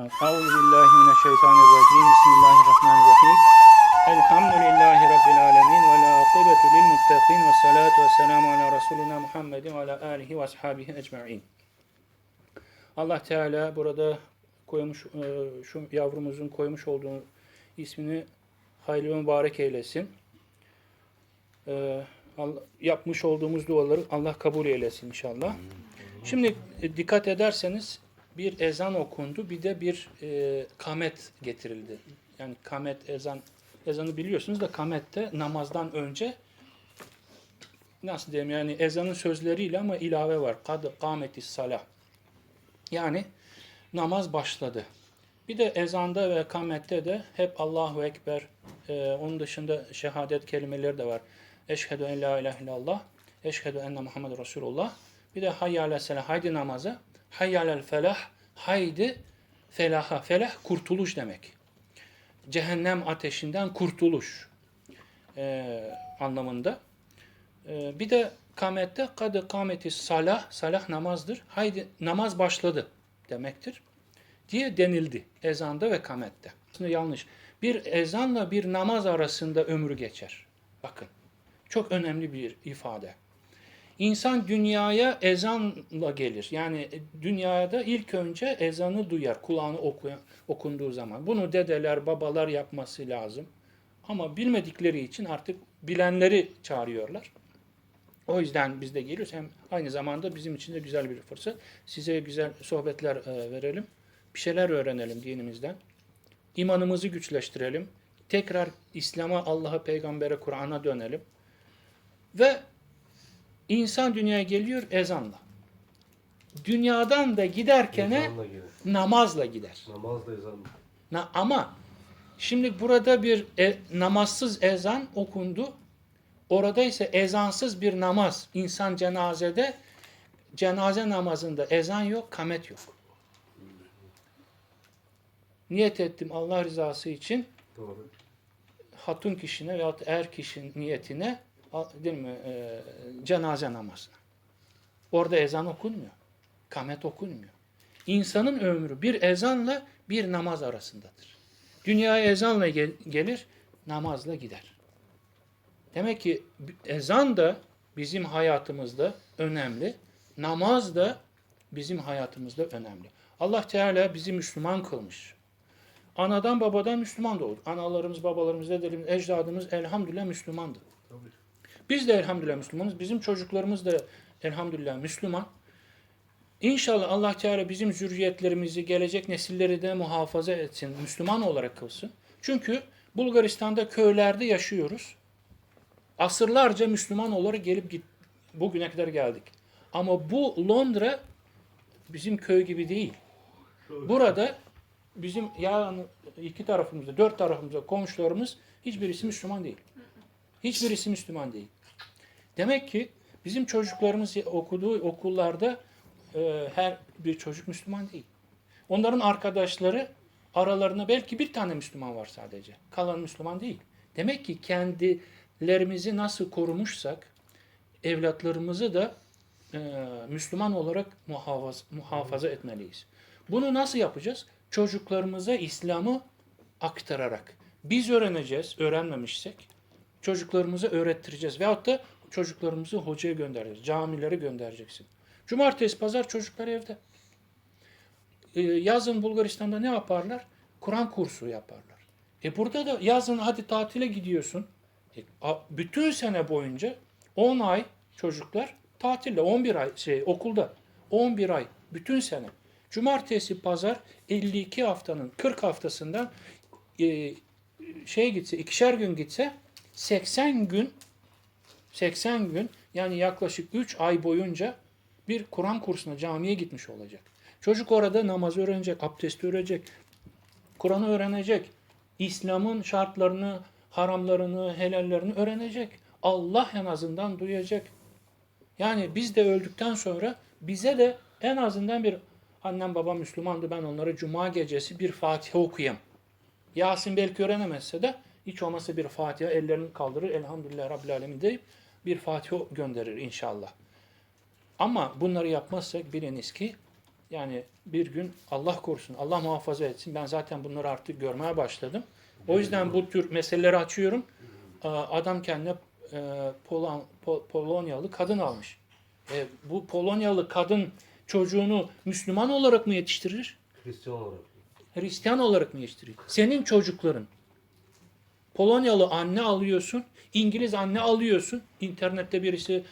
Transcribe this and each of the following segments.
Evet. Euzu billahi mineşşeytanirracim. Bismillahirrahmanirrahim. Elhamdülillahi rabbil alamin ve la akibetu lil muttaqin ve salatu vesselamu ala resulina Muhammedin ve ala alihi ve ashabihi ecmaîn. Allah Teala burada koymuş e, şu yavrumuzun koymuş olduğu ismini hayırlı ve mübarek eylesin. E, yapmış olduğumuz duaları Allah kabul eylesin inşallah. Şimdi e, dikkat ederseniz bir ezan okundu, bir de bir e, kamet getirildi. Yani kamet ezan ezanı biliyorsunuz da kamette namazdan önce nasıl diyeyim yani ezanın sözleriyle ama ilave var. Kad kametis salah. Yani namaz başladı. Bir de ezanda ve kamette de hep Allahu Ekber, e, onun dışında şehadet kelimeleri de var. Eşhedü en la ilahe illallah, eşhedü enne Muhammed Resulullah. Bir de hayyâle selah, haydi namaza, hayyâlel felah, haydi felaha. Felah kurtuluş demek. Cehennem ateşinden kurtuluş e, anlamında. E, bir de kamette kad kametis salah, salah namazdır. Haydi namaz başladı demektir diye denildi ezanda ve kamette. Aslında yanlış. Bir ezanla bir namaz arasında ömrü geçer. Bakın. Çok önemli bir ifade. İnsan dünyaya ezanla gelir. Yani dünyada ilk önce ezanı duyar. Kulağını okuyan, okunduğu zaman. Bunu dedeler, babalar yapması lazım. Ama bilmedikleri için artık bilenleri çağırıyorlar. O yüzden biz de geliyoruz. Hem aynı zamanda bizim için de güzel bir fırsat. Size güzel sohbetler e, verelim. Bir şeyler öğrenelim dinimizden. İmanımızı güçleştirelim. Tekrar İslam'a, Allah'a, peygambere, Kur'an'a dönelim. Ve insan dünyaya geliyor ezanla. Dünyadan da giderken Ezanla gelir. namazla gider. Namaz da ezanla. Na, ama şimdi burada bir e, namazsız ezan okundu. Orada ise ezansız bir namaz. İnsan cenazede cenaze namazında ezan yok, kamet yok. Niyet ettim Allah rızası için Doğru. hatun kişine veyahut er kişinin niyetine değil mi, e, cenaze namazına. Orada ezan okunmuyor. Kamet okunmuyor. İnsanın ömrü bir ezanla bir namaz arasındadır. Dünyaya ezanla gel- gelir, namazla gider. Demek ki ezan da bizim hayatımızda önemli, namaz da bizim hayatımızda önemli. Allah Teala bizi Müslüman kılmış. Anadan babadan Müslüman doğduk. Analarımız, babalarımız, dedelerimiz, ecdadımız elhamdülillah Müslümandı. Tabii. Biz de elhamdülillah Müslümanız. Bizim çocuklarımız da elhamdülillah Müslüman. İnşallah Allah Teala bizim zürriyetlerimizi, gelecek nesilleri de muhafaza etsin, Müslüman olarak kılsın. Çünkü Bulgaristan'da köylerde yaşıyoruz. Asırlarca Müslüman olarak gelip git, bugüne kadar geldik. Ama bu Londra bizim köy gibi değil. Burada bizim yani iki tarafımızda, dört tarafımızda komşularımız hiçbirisi Müslüman değil. Hiçbirisi Müslüman değil. Demek ki bizim çocuklarımız okuduğu okullarda e, her bir çocuk Müslüman değil. Onların arkadaşları aralarında belki bir tane Müslüman var sadece. Kalan Müslüman değil. Demek ki kendilerimizi nasıl korumuşsak evlatlarımızı da e, Müslüman olarak muhafaza, muhafaza etmeliyiz. Bunu nasıl yapacağız? Çocuklarımıza İslam'ı aktararak. Biz öğreneceğiz, öğrenmemişsek çocuklarımıza öğrettireceğiz. Veyahut da çocuklarımızı hocaya göndereceğiz. Camilere göndereceksin. Cumartesi, pazar çocuklar evde. Ee, yazın Bulgaristan'da ne yaparlar? Kur'an kursu yaparlar. E burada da yazın hadi tatile gidiyorsun. E, bütün sene boyunca 10 ay çocuklar tatilde, 11 ay şey okulda. 11 ay bütün sene. Cumartesi, pazar 52 haftanın 40 haftasından e, şey gitse, ikişer gün gitse 80 gün 80 gün yani yaklaşık 3 ay boyunca bir Kur'an kursuna camiye gitmiş olacak. Çocuk orada namaz öğrenecek, abdest öğrenecek, Kur'an'ı öğrenecek, İslam'ın şartlarını, haramlarını, helallerini öğrenecek. Allah en azından duyacak. Yani biz de öldükten sonra bize de en azından bir annem babam Müslümandı ben onlara cuma gecesi bir Fatiha okuyayım. Yasin belki öğrenemezse de hiç olmazsa bir Fatiha ellerini kaldırır. Elhamdülillah Rabbil Alemin deyip bir Fatiha gönderir inşallah. Ama bunları yapmazsak biliniz ki Yani bir gün Allah korusun, Allah muhafaza etsin. Ben zaten bunları artık görmeye başladım. O yüzden bu tür meseleleri açıyorum. Aa, Adam kendine e, Polonyalı kadın almış. E, bu Polonyalı kadın çocuğunu Müslüman olarak mı yetiştirir? Hristiyan olarak. Hristiyan olarak mı yetiştirir? Senin çocukların Polonyalı anne alıyorsun, İngiliz anne alıyorsun. İnternette birisi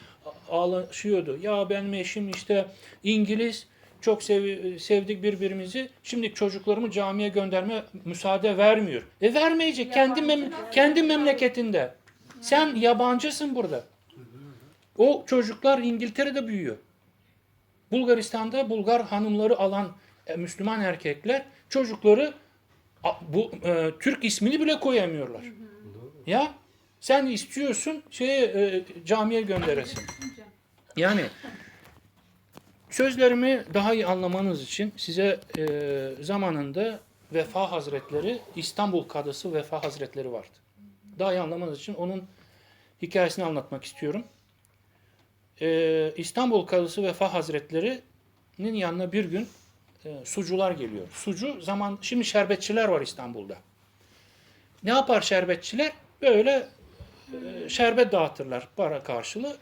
ağlaşıyordu. Ya benim eşim işte İngiliz, çok sev- sevdik birbirimizi. Şimdi çocuklarımı camiye gönderme müsaade vermiyor. E vermeyecek kendi mem- kendi memleketinde. Sen yabancısın burada. O çocuklar İngiltere'de büyüyor. Bulgaristan'da Bulgar hanımları alan e, Müslüman erkekler çocukları bu e, Türk ismini bile koyamıyorlar. Ya sen istiyorsun şeye e, camiye gönderesin. Yani sözlerimi daha iyi anlamanız için size e, zamanında Vefa Hazretleri İstanbul Kadısı Vefa Hazretleri vardı. Daha iyi anlamanız için onun hikayesini anlatmak istiyorum. E, İstanbul Kadısı Vefa Hazretleri'nin yanına bir gün e, sucular geliyor. Sucu zaman şimdi şerbetçiler var İstanbul'da. Ne yapar şerbetçiler? Böyle e, şerbet dağıtırlar para karşılığı.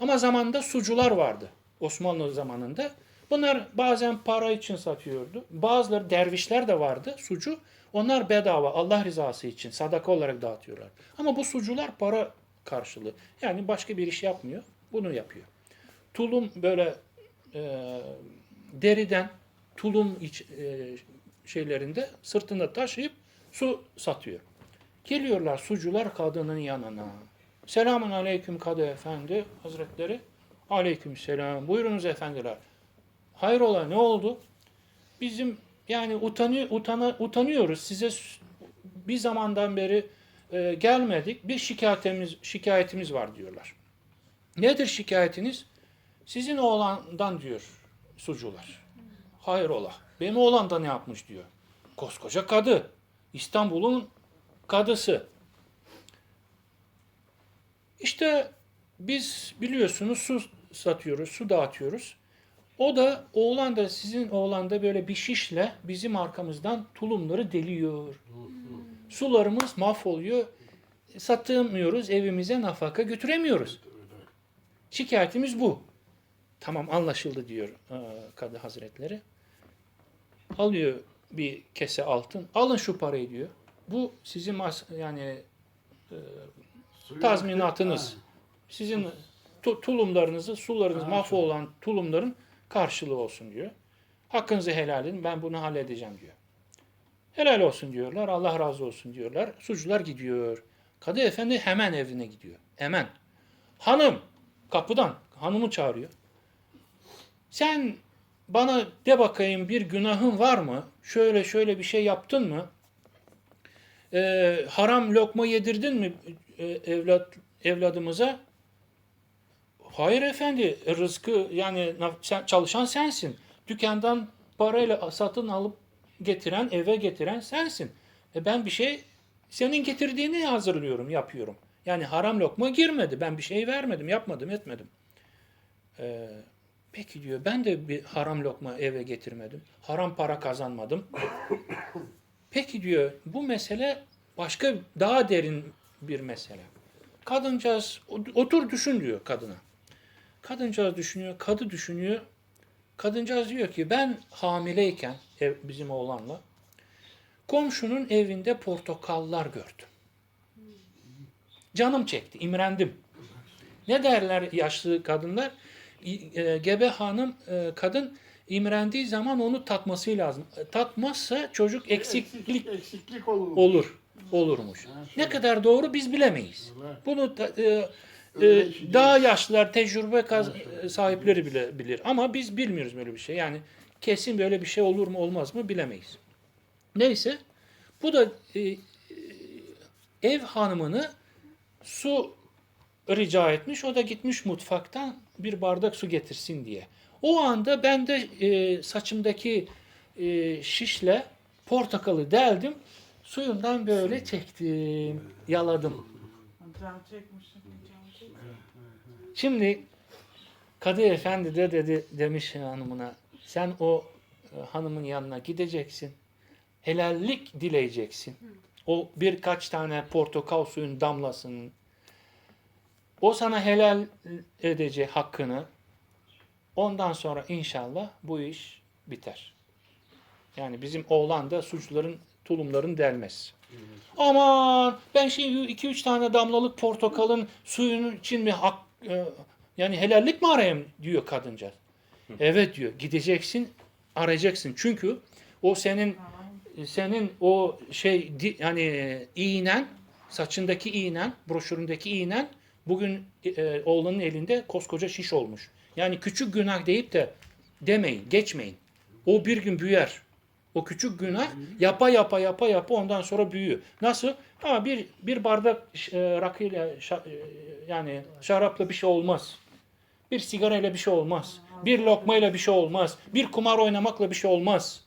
Ama zamanında sucular vardı Osmanlı zamanında. Bunlar bazen para için satıyordu. Bazıları dervişler de vardı sucu. Onlar bedava Allah rızası için sadaka olarak dağıtıyorlar. Ama bu sucular para karşılığı. Yani başka bir iş yapmıyor. Bunu yapıyor. Tulum böyle e, deriden tulum iç, e, şeylerinde sırtında taşıyıp su satıyor. Geliyorlar sucular kadının yanına. Selamun aleyküm kadı efendi hazretleri. Aleyküm selam. Buyurunuz efendiler. Hayrola ne oldu? Bizim yani utanıyor, utana, utanıyoruz. Size bir zamandan beri e, gelmedik. Bir şikayetimiz şikayetimiz var diyorlar. Nedir şikayetiniz? Sizin oğlandan diyor sucular. Hayrola. Benim oğlan da ne yapmış diyor. Koskoca kadı. İstanbul'un kadısı. İşte biz biliyorsunuz su satıyoruz, su dağıtıyoruz. O da oğlan da sizin oğlan da böyle bir şişle bizim arkamızdan tulumları deliyor. Sularımız mahvoluyor. Satamıyoruz, evimize nafaka götüremiyoruz. Şikayetimiz bu. Tamam anlaşıldı diyor e, Kadı Hazretleri. Alıyor bir kese altın. Alın şu parayı diyor. Bu sizin yani tazminatınız. Sizin tu- tulumlarınızı, sularınız mahvolan tulumların karşılığı olsun diyor. Hakkınızı helal edin ben bunu halledeceğim diyor. Helal olsun diyorlar. Allah razı olsun diyorlar. Sucular gidiyor. Kadı efendi hemen evine gidiyor. Hemen. Hanım kapıdan hanımı çağırıyor. Sen bana de bakayım bir günahın var mı? Şöyle şöyle bir şey yaptın mı? Ee, haram lokma yedirdin mi e, evlat evladımıza? Hayır efendi, rızkı yani sen, çalışan sensin. Dükkandan parayla satın alıp getiren, eve getiren sensin. E ben bir şey senin getirdiğini hazırlıyorum, yapıyorum. Yani haram lokma girmedi. Ben bir şey vermedim, yapmadım, etmedim. Ee, peki diyor, ben de bir haram lokma eve getirmedim. Haram para kazanmadım. Peki diyor, bu mesele başka daha derin bir mesele. Kadıncağız otur düşün diyor kadına. Kadıncağız düşünüyor, kadı düşünüyor. Kadıncağız diyor ki ben hamileyken ev, bizim oğlanla komşunun evinde portakallar gördüm. Canım çekti, imrendim. Ne derler yaşlı kadınlar? E, Gebe hanım e, kadın imrendiği zaman onu tatması lazım. E, Tatmazsa çocuk eksiklik eksiklik olur. olur olurmuş. Ne kadar doğru biz bilemeyiz. Öyle. Bunu e, e, değil. daha yaşlılar, tecrübe kaz- sahipleri bile bilir. Ama biz bilmiyoruz böyle bir şey. Yani kesin böyle bir şey olur mu olmaz mı bilemeyiz. Neyse bu da e, ev hanımını su rica etmiş. O da gitmiş mutfaktan bir bardak su getirsin diye. O anda ben de e, saçımdaki e, şişle portakalı deldim. Suyundan böyle çektim, yaladım. Şimdi Kadı Efendi de dedi demiş hanımına sen o e, hanımın yanına gideceksin. Helallik dileyeceksin. O birkaç tane portakal suyun damlasının o sana helal edecek hakkını. Ondan sonra inşallah bu iş biter. Yani bizim oğlan da suçluların tulumların delmez. Aman ben şimdi 2-3 tane damlalık portakalın suyunun için mi hak e, yani helallik mi arayayım diyor kadıncağız. Evet diyor gideceksin arayacaksın. Çünkü o senin senin o şey yani iğnen saçındaki iğnen broşüründeki iğnen bugün e, oğlanın elinde koskoca şiş olmuş. Yani küçük günah deyip de demeyin geçmeyin. O bir gün büyür. O küçük günah yapa yapa yapa yapa ondan sonra büyüyor. Nasıl? Ha bir bir bardak e, rakıyla şa- e, yani şarapla bir şey olmaz. Bir sigarayla bir şey olmaz. Bir lokmayla bir şey olmaz. Bir kumar oynamakla bir şey olmaz.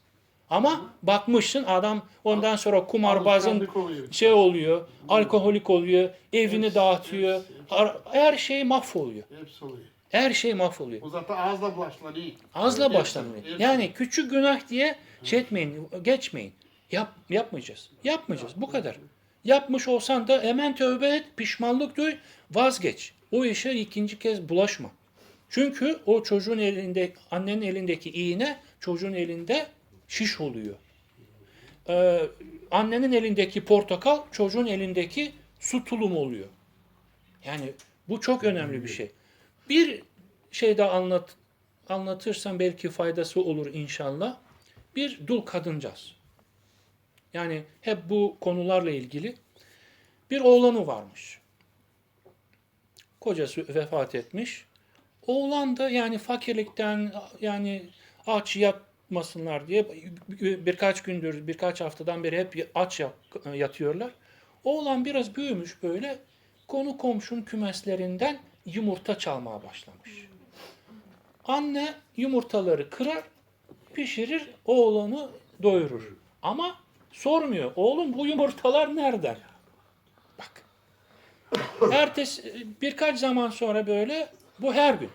Ama bakmışsın adam ondan sonra kumarbazın şey oluyor, alkoholik oluyor, evini dağıtıyor. Her- Her şey mahvoluyor. Hepsi oluyor. Her şey mahvoluyor. Bu zaten ağızla bulaşlanıyor. Azla Hepsi, başlanıyor. hepsi. Yani küçük günah diye şey etmeyin, geçmeyin. Yap, yapmayacağız. Yapmayacağız. Bu kadar. Yapmış olsan da hemen tövbe et, pişmanlık duy, vazgeç. O işe ikinci kez bulaşma. Çünkü o çocuğun elinde, annenin elindeki iğne çocuğun elinde şiş oluyor. Ee, annenin elindeki portakal çocuğun elindeki su tulumu oluyor. Yani bu çok önemli bir şey. Bir şey daha anlat anlatırsam belki faydası olur inşallah. Bir dul kadıncağız. Yani hep bu konularla ilgili bir oğlanı varmış. Kocası vefat etmiş. Oğlan da yani fakirlikten yani aç yatmasınlar diye birkaç gündür, birkaç haftadan beri hep aç yat- yatıyorlar. Oğlan biraz büyümüş böyle konu komşunun kümeslerinden yumurta çalmaya başlamış. Anne yumurtaları kırar, pişirir, oğlanı doyurur. Ama sormuyor. Oğlum bu yumurtalar nereden? Bak. Ertesi birkaç zaman sonra böyle bu her gün.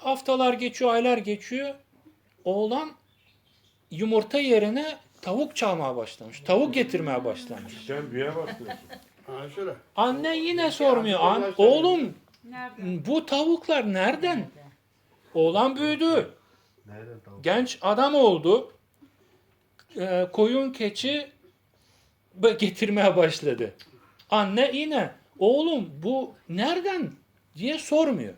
Haftalar geçiyor, aylar geçiyor. Oğlan yumurta yerine tavuk çalmaya başlamış. Tavuk getirmeye başlamış. Sen büyüye başlıyorsun. Şöyle. Anne yine sormuyor. An- oğlum bu tavuklar nereden? Oğlan büyüdü. Nereden tavuk? Genç adam oldu. Ee, koyun keçi getirmeye başladı. Anne yine oğlum bu nereden diye sormuyor.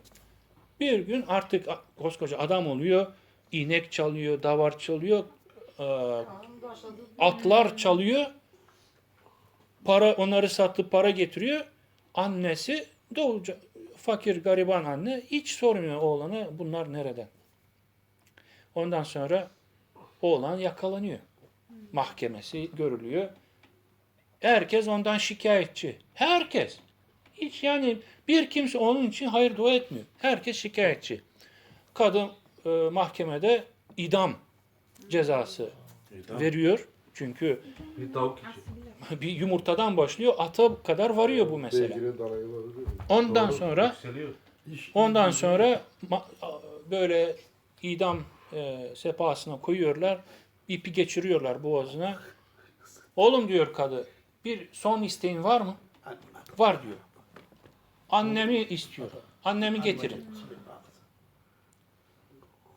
Bir gün artık koskoca adam oluyor. İnek çalıyor, davar çalıyor, e, atlar çalıyor. Para onları sattı para getiriyor. Annesi doğuca fakir gariban anne hiç sormuyor oğlana bunlar nereden. Ondan sonra oğlan yakalanıyor. Mahkemesi görülüyor. Herkes ondan şikayetçi. Herkes. Hiç yani bir kimse onun için hayır dua etmiyor. Herkes şikayetçi. Kadın e, mahkemede idam cezası veriyor. Çünkü Bir tavuk bir yumurtadan başlıyor ata kadar varıyor bu mesele. Ondan sonra. Ondan sonra böyle idam e, sehpasına koyuyorlar. ipi geçiriyorlar boğazına. Oğlum diyor kadı bir son isteğin var mı? Var diyor. Annemi istiyor. Annemi getirin.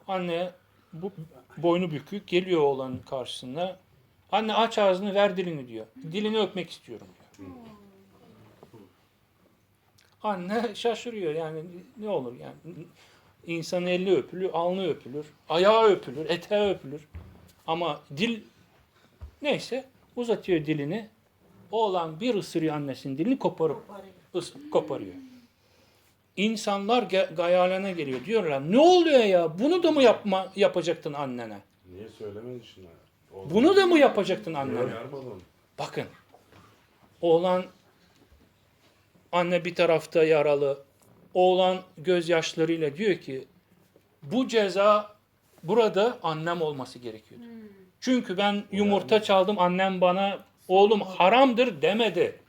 Anne bu boynu bükük geliyor oğlanın karşısına. Anne aç ağzını ver dilini diyor. Dilini öpmek istiyorum diyor. Anne şaşırıyor yani ne olur yani insanın eli öpülür, alnı öpülür, ayağı öpülür, eteği öpülür. Ama dil neyse uzatıyor dilini. Oğlan bir ısırıyor annesinin dilini koparıp ıs- koparıyor. İnsanlar gayalene geliyor. Diyorlar ne oluyor ya? Bunu da mı yapma yapacaktın annene? Niye söylemedin şuna? Oğlum, Bunu da mı yapacaktın annene? Bakın. Oğlan anne bir tarafta yaralı. Oğlan gözyaşlarıyla diyor ki bu ceza burada annem olması gerekiyordu. Çünkü ben yumurta çaldım annem bana oğlum haramdır demedi.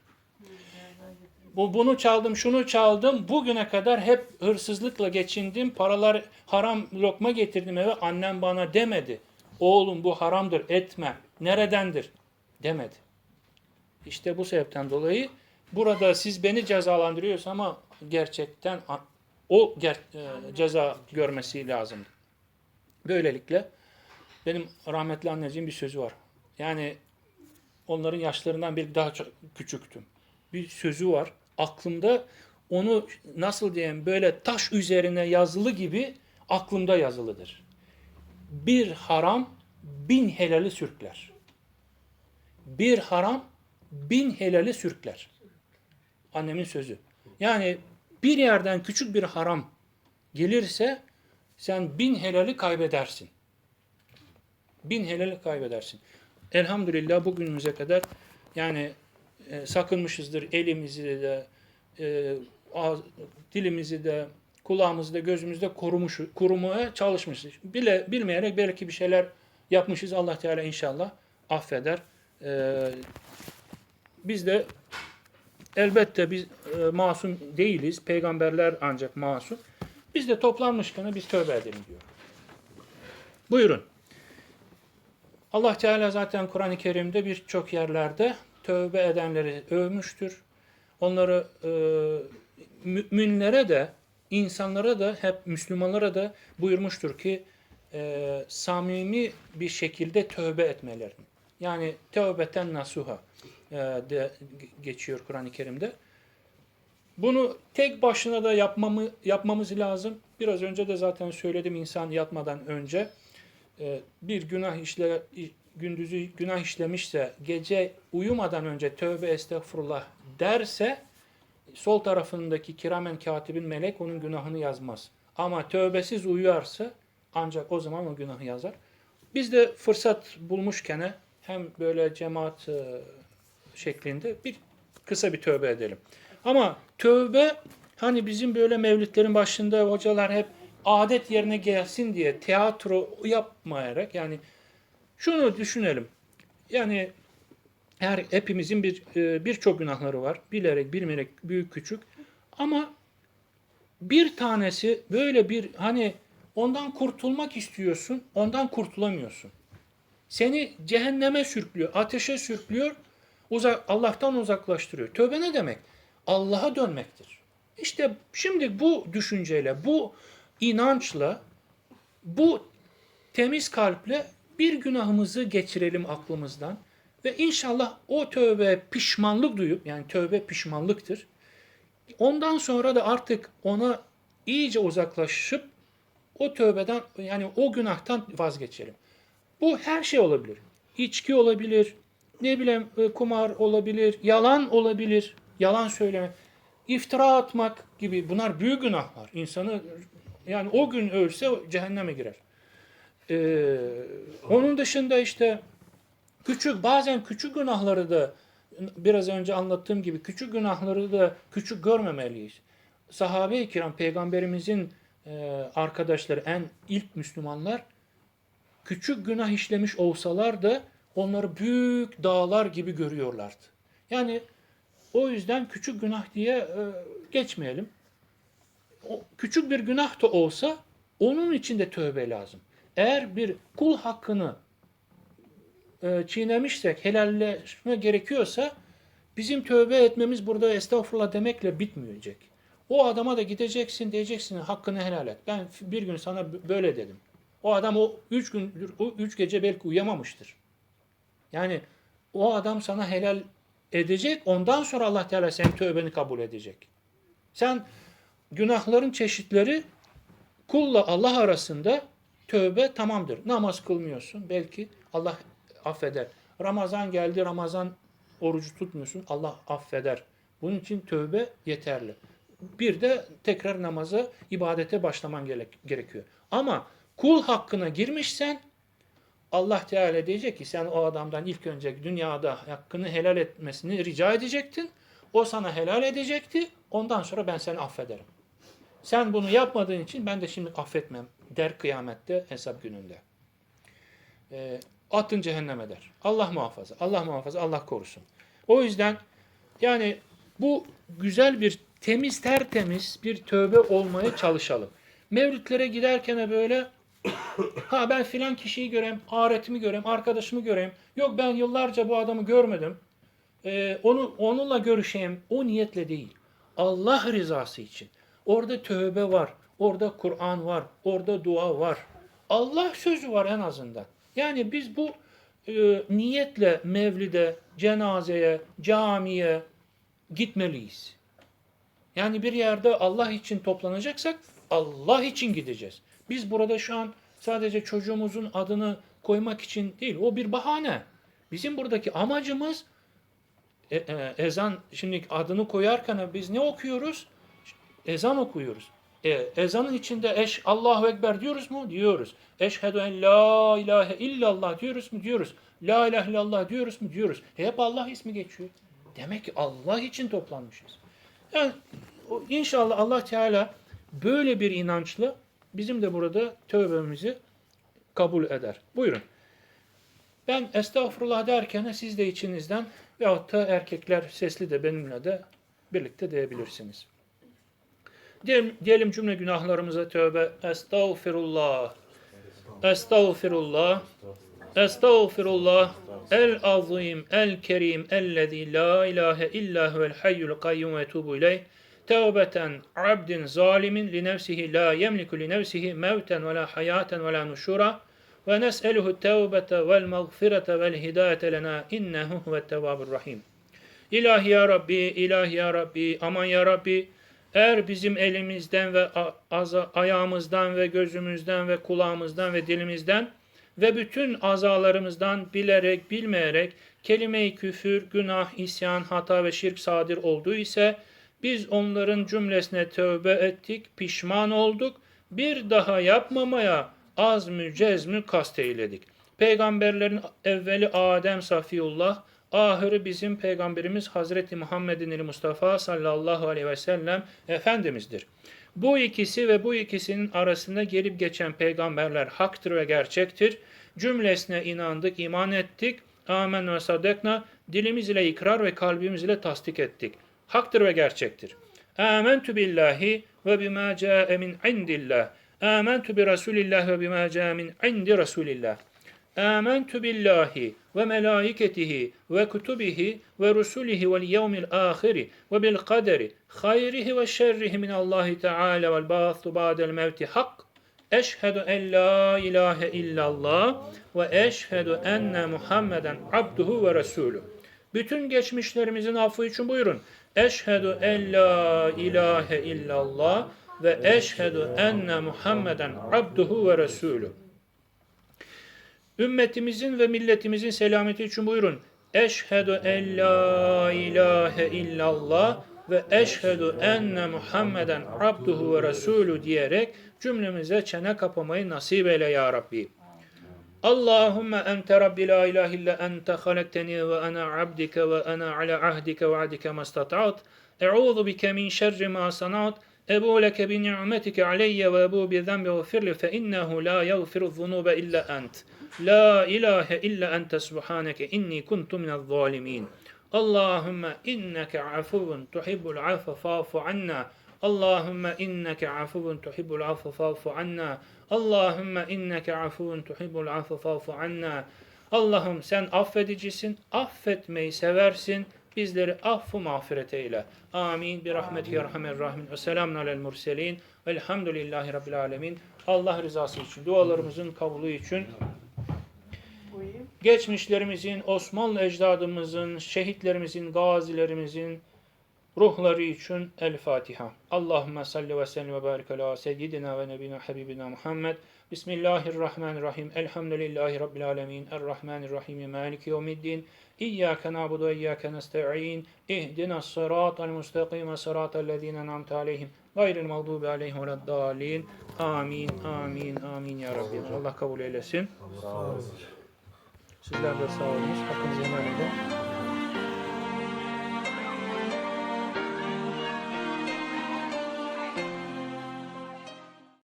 Bu bunu çaldım, şunu çaldım. Bugüne kadar hep hırsızlıkla geçindim. Paralar haram lokma getirdim eve. Annem bana demedi. oğlum bu haramdır etme neredendir demedi. İşte bu sebepten dolayı burada siz beni cezalandırıyorsunuz ama gerçekten o ger- e, ceza görmesi lazım. Böylelikle benim rahmetli anneciğim bir sözü var. Yani onların yaşlarından bir daha çok küçüktüm. Bir sözü var. Aklımda onu nasıl diyeyim böyle taş üzerine yazılı gibi aklımda yazılıdır. Bir haram bin helali sürükler. Bir haram bin helali sürükler. Annemin sözü. Yani bir yerden küçük bir haram gelirse sen bin helali kaybedersin. Bin helali kaybedersin. Elhamdülillah bugünümüze kadar yani e, sakınmışızdır elimizi de e, ağız- dilimizi de kulağımızı da gözümüzü de korumuş, korumaya çalışmışız. Bile, bilmeyerek belki bir şeyler yapmışız. Allah Teala inşallah affeder. E, biz de elbette biz e, masum değiliz. Peygamberler ancak masum. Biz de toplanmışken biz tövbe edelim diyor. Buyurun. Allah Teala zaten Kur'an-ı Kerim'de birçok yerlerde tövbe edenleri övmüştür. Onları e, müminlere de, insanlara da, hep Müslümanlara da buyurmuştur ki e, samimi bir şekilde tövbe etmelerini. Yani tövbeten nasuha e, de geçiyor Kur'an-ı Kerim'de. Bunu tek başına da yapmamı, yapmamız lazım. Biraz önce de zaten söyledim insan yatmadan önce e, bir günah işle gündüzü günah işlemişse gece uyumadan önce tövbe estağfurullah derse sol tarafındaki kiramen katibin melek onun günahını yazmaz. Ama tövbesiz uyuyorsa ancak o zaman o günahı yazar. Biz de fırsat bulmuşken hem böyle cemaat e, şeklinde bir kısa bir tövbe edelim. Ama tövbe hani bizim böyle mevlütlerin başında hocalar hep adet yerine gelsin diye tiyatro yapmayarak yani şunu düşünelim. Yani her hepimizin bir e, birçok günahları var. Bilerek, bilmeyerek, büyük küçük. Ama bir tanesi böyle bir hani ondan kurtulmak istiyorsun, ondan kurtulamıyorsun. Seni cehenneme sürüklüyor, ateşe sürüklüyor, uzak, Allah'tan uzaklaştırıyor. Tövbe ne demek? Allah'a dönmektir. İşte şimdi bu düşünceyle, bu inançla, bu temiz kalple bir günahımızı geçirelim aklımızdan ve inşallah o tövbe pişmanlık duyup yani tövbe pişmanlıktır. Ondan sonra da artık ona iyice uzaklaşıp o tövbeden yani o günahtan vazgeçelim. Bu her şey olabilir. İçki olabilir, ne bileyim e, kumar olabilir, yalan olabilir, yalan söyleme, iftira atmak gibi bunlar büyük günahlar. İnsanı yani o gün ölse cehenneme girer. Ee, onun dışında işte küçük bazen küçük günahları da biraz önce anlattığım gibi küçük günahları da küçük görmemeliyiz. Sahabe-i kiram peygamberimizin e, arkadaşları en ilk Müslümanlar küçük günah işlemiş olsalar da onları büyük dağlar gibi görüyorlardı. Yani o yüzden küçük günah diye e, geçmeyelim. O, küçük bir günah da olsa onun için de tövbe lazım. Eğer bir kul hakkını e, çiğnemişsek, helalleşme gerekiyorsa bizim tövbe etmemiz burada estağfurullah demekle bitmeyecek. O adama da gideceksin diyeceksin hakkını helal et. Ben bir gün sana böyle dedim. O adam o üç gündür, o üç gece belki uyuyamamıştır. Yani o adam sana helal edecek. Ondan sonra Allah Teala senin tövbeni kabul edecek. Sen günahların çeşitleri kulla Allah arasında tövbe tamamdır. Namaz kılmıyorsun. Belki Allah affeder. Ramazan geldi. Ramazan orucu tutmuyorsun. Allah affeder. Bunun için tövbe yeterli. Bir de tekrar namaza, ibadete başlaman gerek- gerekiyor. Ama kul hakkına girmişsen Allah Teala diyecek ki sen o adamdan ilk önce dünyada hakkını helal etmesini rica edecektin. O sana helal edecekti. Ondan sonra ben seni affederim. Sen bunu yapmadığın için ben de şimdi affetmem der kıyamette hesap gününde. E, atın cehenneme der. Allah muhafaza, Allah muhafaza, Allah korusun. O yüzden yani bu güzel bir temiz tertemiz bir tövbe olmaya çalışalım. Mevlütlere giderken böyle Ha ben filan kişiyi göreyim, aretimi göreyim, arkadaşımı göreyim. Yok ben yıllarca bu adamı görmedim. Ee, onu onunla görüşeyim. O niyetle değil. Allah rızası için. Orada tövbe var. Orada Kur'an var. Orada dua var. Allah sözü var en azından. Yani biz bu e, niyetle mevlide, cenazeye, camiye gitmeliyiz. Yani bir yerde Allah için toplanacaksak Allah için gideceğiz. Biz burada şu an sadece çocuğumuzun adını koymak için değil. O bir bahane. Bizim buradaki amacımız e, e, ezan şimdi adını koyarken biz ne okuyoruz? Ezan okuyoruz. E, ezanın içinde eş Allahu Ekber diyoruz mu? Diyoruz. Eşhedü en la ilahe illallah diyoruz mu? Diyoruz. La ilahe illallah diyoruz mu? Diyoruz. E, hep Allah ismi geçiyor. Demek ki Allah için toplanmışız. Yani inşallah Allah Teala böyle bir inançla bizim de burada tövbemizi kabul eder. Buyurun. Ben estağfurullah derken siz de içinizden veyahut da erkekler sesli de benimle de birlikte diyebilirsiniz. Diyelim, diyelim cümle günahlarımıza tövbe. Estağfirullah. Estağfirullah. Estağfirullah. El azim, el kerim, ellezî la ilahe illa huvel hayyul kayyum ve etubu ileyh. Tevbeten abdin zalimin li nefsihi la yemliku li nefsihi mevten ve la hayaten ve la nuşura. Ve nes'eluhu tevbete vel mağfirete vel hidayete lena innehu huvet tevvabur rahim. İlahi ya Rabbi, ilahi ya Rabbi, aman ya Rabbi, eğer bizim elimizden ve ayağımızdan ve gözümüzden ve kulağımızdan ve dilimizden ve bütün azalarımızdan bilerek bilmeyerek kelime-i küfür, günah, isyan, hata ve şirk sadir olduğu ise biz onların cümlesine tövbe ettik, pişman olduk, bir daha yapmamaya az mü cezmü kast eyledik. Peygamberlerin evveli Adem Safiyullah, ahırı bizim peygamberimiz Hazreti Muhammedin Mustafa sallallahu aleyhi ve sellem Efendimizdir. Bu ikisi ve bu ikisinin arasında gelip geçen peygamberler haktır ve gerçektir. Cümlesine inandık, iman ettik. Amen ve sadekna dilimiz ile ikrar ve kalbimiz ile tasdik ettik. Haktır ve gerçektir. Âmentü billahi ve bimâ câe min indillah. Âmentü bi Rasulillah ve bimâ câe min indi Rasulillah. Âmentü billahi ve melâiketihi ve kutubihi ve rusulihi vel yevmil âhiri ve bil kaderi hayrihi ve şerrihi min Allahi Teala vel bâthu ba'del mevti hak. Eşhedü en la ilahe illallah ve eşhedü enne Muhammeden abduhu ve resulü. Bütün geçmişlerimizin affı için buyurun. Eşhedü en la ilahe illallah ve eşhedü enne Muhammeden abduhu ve resulü. Ümmetimizin ve milletimizin selameti için buyurun. Eşhedü en la ilahe illallah ve eşhedü enne Muhammeden abduhu ve resulü diyerek cümlemize çene kapamayı nasip eyle ya Rabbi. Allahümme ente Rabbi la ilahe illa ente halekteni ve ana abdike ve ana ala ahdike ve adike mastata'at. Eûzu bike min şerri ma sanat. Ebu leke bi ni'metike aleyye ve ebu bi zembi gfirli fe innehu la yagfiru zunube illa ent. La ilahe illa ente subhaneke inni kuntu minel zalimin. Allahümme inneke afuvun tuhibbul affe fa'fu anna. Allahümme inneke afuvun tuhibbul affe fa'fu anna. Allahümme inneke afuvun tuhibbul affe fa'fu anna. Allah'ım sen affedicisin, affetmeyi seversin. Bizleri affı mağfiret eyle. Amin. Bir rahmetike erhamer rahimin. Ve selamun alel murselin. Velhamdülillahi rabbil alemin. Allah rızası için, dualarımızın kabulü için. Geçmişlerimizin, Osmanlı ecdadımızın, şehitlerimizin, gazilerimizin ruhları için El Fatiha. Allahümme salli ve sellem ve barik ala seyyidina ve nebina habibina Muhammed. Bismillahirrahmanirrahim. Elhamdülillahi Rabbil alemin. Errahmanirrahim. Maliki yevmiddin. İyyâke na'budu ve iyyâke nesta'in. İhdina sıratal mustakime sıratal lezîne en'amte aleyhim. Gayril mağdubi aleyhim ve leddâlin. Amin, amin, amin ya Rabbi. Allah kabul eylesin. Sağ. Sizler de sağ olunuz. Hakkınızı helal.